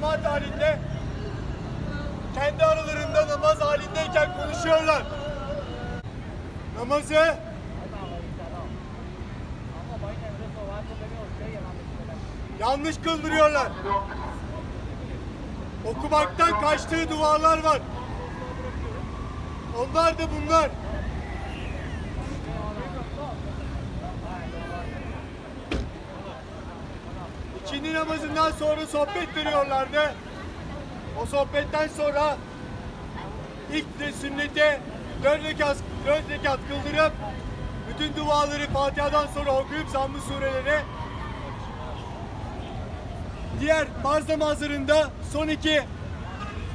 cemaat halinde kendi aralarında namaz halindeyken konuşuyorlar. Namazı yanlış kıldırıyorlar. Okumaktan kaçtığı dualar var. Onlar da bunlar. İkindi namazından sonra sohbet veriyorlardı. O sohbetten sonra ilk de sünnete dört rekat, dört rekat kıldırıp bütün duaları Fatiha'dan sonra okuyup zamm-ı sureleri diğer farz namazlarında son iki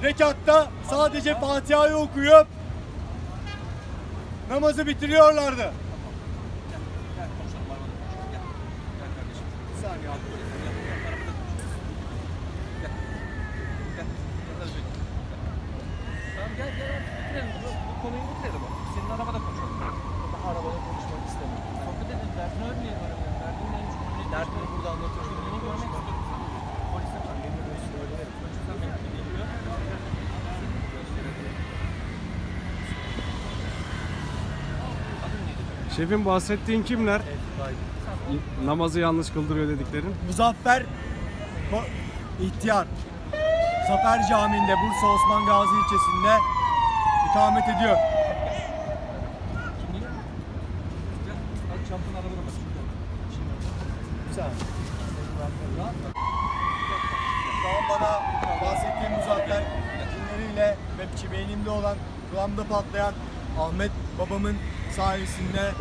rekatta sadece Fatiha'yı okuyup namazı bitiriyorlardı. Bir saniye abi. Tamam gel bitirelim. Bu, bu konuyu bitirelim. Senin arabada konuşalım. Daha arabada konuşmak istemiyorum. Sohbet edin. Derdini ölmeyelim arabada. Derdin neymiş? Bunu Derdini burada anlatıyorsun. Beni görmek istiyorum. Polise bak. Şefim bahsettiğin kimler? Namazı yanlış kıldırıyor dediklerin. Muzaffer Ko- İhtiyar Zafer Camii'nde Bursa Osman Gazi ilçesinde ikamet ediyor. Bak. Şu an bana bahsettiğim Muzaffer cinleriyle ve beynimde olan kulağımda patlayan Ahmet babamın sayesinde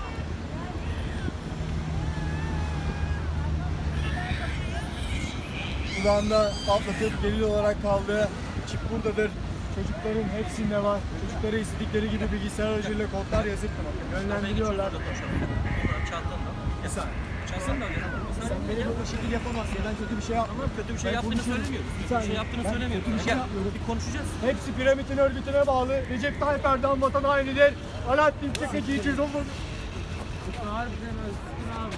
kulağımda patlatıp delil olarak kaldı. Çip buradadır. Çocukların hepsinde var. Çocuklara istedikleri gibi bilgisayar aracılığıyla kodlar yazıp yönlendiriyorlar. Gel. Sen beni böyle şekil yapamazsın. Ben kötü bir şey yapmam. Tamam kötü bir şey Ben yaptığını söylemiyoruz. Bir Kötü bir şey yaptığını Ben söylemiyoruz. bir şey Gel. Bir konuşacağız. Hepsi piramidin örgütüne bağlı. Recep Tayyip Erdoğan vatan hainidir. Alaaddin Çakıcı için olmadı. Harbiden öyle. Abi.